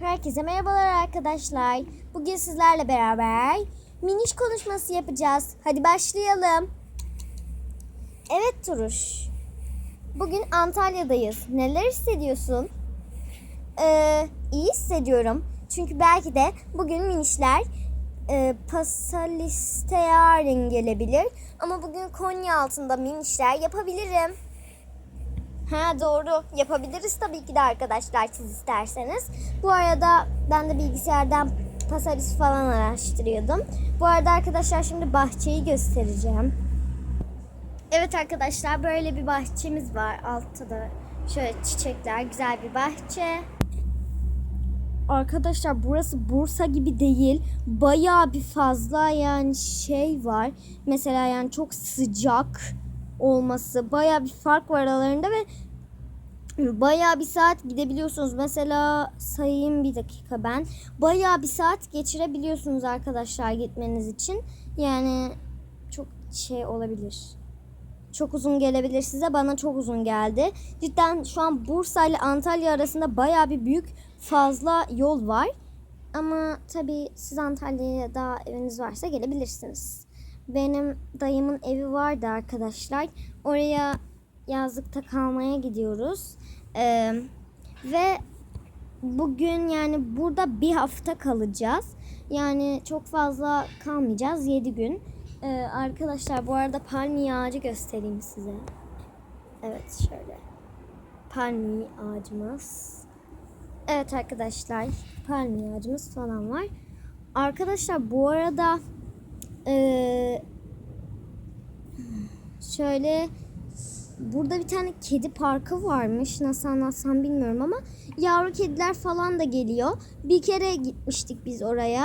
Herkese merhabalar arkadaşlar. Bugün sizlerle beraber miniş konuşması yapacağız. Hadi başlayalım. Evet Turuş. Bugün Antalya'dayız. Neler hissediyorsun? Ee, iyi hissediyorum. Çünkü belki de bugün minişler e, Pasaliste yarın gelebilir. Ama bugün Konya altında minişler yapabilirim. Ha doğru yapabiliriz tabii ki de arkadaşlar siz isterseniz. Bu arada ben de bilgisayardan Pasalis falan araştırıyordum. Bu arada arkadaşlar şimdi bahçeyi göstereceğim. Evet arkadaşlar böyle bir bahçemiz var. Altta da şöyle çiçekler güzel bir bahçe. Arkadaşlar burası Bursa gibi değil. Bayağı bir fazla yani şey var. Mesela yani çok sıcak olması. Bayağı bir fark var aralarında ve bayağı bir saat gidebiliyorsunuz. Mesela sayayım bir dakika ben. Bayağı bir saat geçirebiliyorsunuz arkadaşlar gitmeniz için. Yani çok şey olabilir. Çok uzun gelebilir size. Bana çok uzun geldi. Cidden şu an Bursa ile Antalya arasında bayağı bir büyük fazla yol var. Ama tabii siz Antalya'ya da eviniz varsa gelebilirsiniz. Benim dayımın evi vardı arkadaşlar. Oraya yazlıkta kalmaya gidiyoruz. Ee, ve bugün yani burada bir hafta kalacağız. Yani çok fazla kalmayacağız. 7 gün. Ee, arkadaşlar bu arada palmiye ağacı göstereyim size. Evet şöyle. Palmiye ağacımız. Evet arkadaşlar palmiye ağacımız falan var. Arkadaşlar bu arada eee, şöyle burada bir tane kedi parkı varmış. Nasıl anlatsam bilmiyorum ama yavru kediler falan da geliyor. Bir kere gitmiştik biz oraya.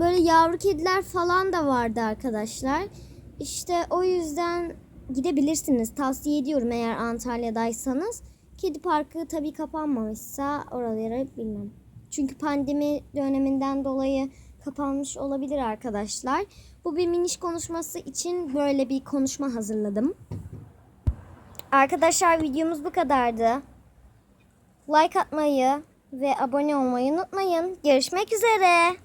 Böyle yavru kediler falan da vardı arkadaşlar. İşte o yüzden gidebilirsiniz. Tavsiye ediyorum eğer Antalya'daysanız. Kedi parkı tabii kapanmamışsa oraları bilmem. Çünkü pandemi döneminden dolayı kapanmış olabilir arkadaşlar. Bu bir miniş konuşması için böyle bir konuşma hazırladım. Arkadaşlar videomuz bu kadardı. Like atmayı ve abone olmayı unutmayın. Görüşmek üzere.